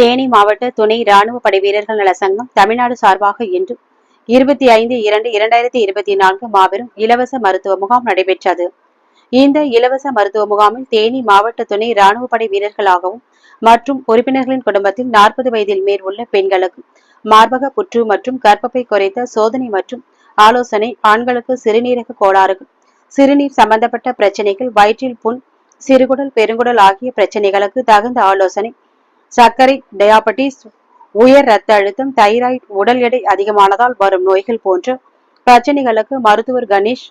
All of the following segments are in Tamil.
தேனி மாவட்ட துணை ராணுவ படை வீரர்கள் நல சங்கம் தமிழ்நாடு சார்பாக இன்று இருபத்தி ஐந்து இரண்டு இரண்டாயிரத்தி இருபத்தி நான்கு மாபெரும் இலவச மருத்துவ முகாம் நடைபெற்றது. இந்த இலவச மருத்துவ முகாமில் தேனி மாவட்ட துணை ராணுவ படை வீரர்களாகவும் மற்றும் உறுப்பினர்களின் குடும்பத்தில் நாற்பது வயதில் மேல் உள்ள பெண்களுக்கு மார்பக புற்று மற்றும் கர்ப்பப்பை குறைத்த சோதனை மற்றும் ஆலோசனை ஆண்களுக்கு சிறுநீரக கோளாறுகள் சிறுநீர் சம்பந்தப்பட்ட பிரச்சனைகள் வயிற்றில் புண் சிறுகுடல் பெருங்குடல் ஆகிய பிரச்சனைகளுக்கு தகுந்த ஆலோசனை சர்க்கரை டயாபட்டிஸ் உயர் ரத்த அழுத்தம் தைராய்டு உடல் எடை அதிகமானதால் வரும் நோய்கள் போன்ற பிரச்சனைகளுக்கு மருத்துவர் கணேஷ்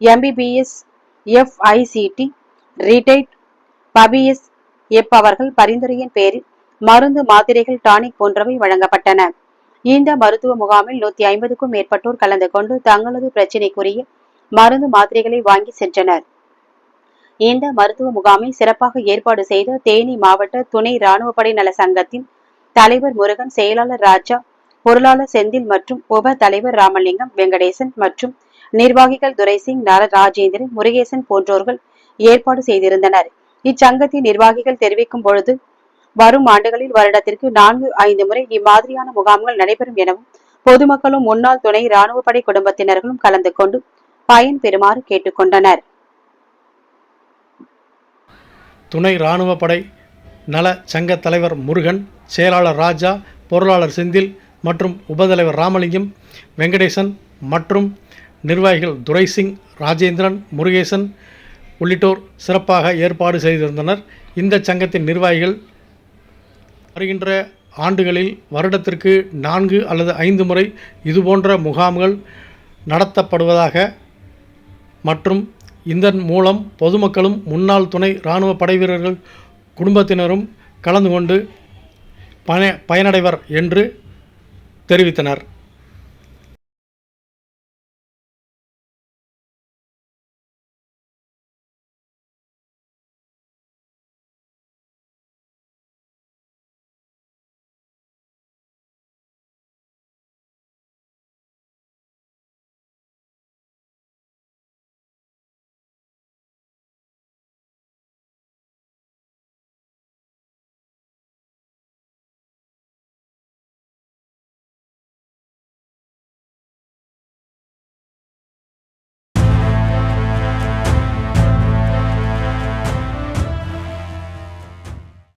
எம்பிபிஎஸ் எஃப்ஐசிடி ரிட்டைட் பபிஎஸ் எப் அவர்கள் பரிந்துரையின் பேரில் மருந்து மாத்திரைகள் டானிக் போன்றவை வழங்கப்பட்டன. இந்த மருத்துவ முகாமில் நூத்தி ஐம்பதுக்கும் மேற்பட்டோர் கலந்து கொண்டு தங்களது பிரச்சினைக்குரிய மருந்து மாத்திரைகளை வாங்கி சென்றனர். இந்த மருத்துவ முகாமை சிறப்பாக ஏற்பாடு செய்த தேனி மாவட்ட துணை ராணுவப்படை நல சங்கத்தின் தலைவர் முருகன் செயலாளர் ராஜா பொருளாளர் செந்தில் மற்றும் உப தலைவர் ராமலிங்கம் வெங்கடேசன் மற்றும் நிர்வாகிகள் துரைசிங் நர ராஜேந்திரன் முருகேசன் போன்றோர்கள் ஏற்பாடு செய்திருந்தனர். இச்சங்கத்தின் நிர்வாகிகள் தெரிவிக்கும் பொழுது வரும் ஆண்டுகளில் வருடத்திற்கு நான்கு ஐந்து முறை இம்மாதிரியான முகாம்கள் நடைபெறும் எனவும் பொதுமக்களும் முன்னாள் துணை ராணுவப்படை குடும்பத்தினர்களும் கலந்து கொண்டு பயன் பெறுமாறு கேட்டுக்கொண்டனர். துணை இராணுவப்படை நல சங்க தலைவர் முருகன் செயலாளர் ராஜா பொருளாளர் செந்தில் மற்றும் உபதலைவர் ராமலிங்கம் வெங்கடேசன் மற்றும் நிர்வாகிகள் துரைசிங் ராஜேந்திரன் முருகேசன் உள்ளிட்டோர் சிறப்பாக ஏற்பாடு செய்திருந்தனர். இந்த சங்கத்தின் நிர்வாகிகள் வருகின்ற ஆண்டுகளில் வருடத்திற்கு நான்கு அல்லது ஐந்து முறை இதுபோன்ற முகாம்கள் நடத்தப்படுவதாக மற்றும் இதன் மூலம் பொதுமக்களும் முன்னாள் துணை இராணுவ படை வீரர்கள் குடும்பத்தினரும் கலந்து கொண்டு பய பயனடைவர் என்று தெரிவித்தனர்.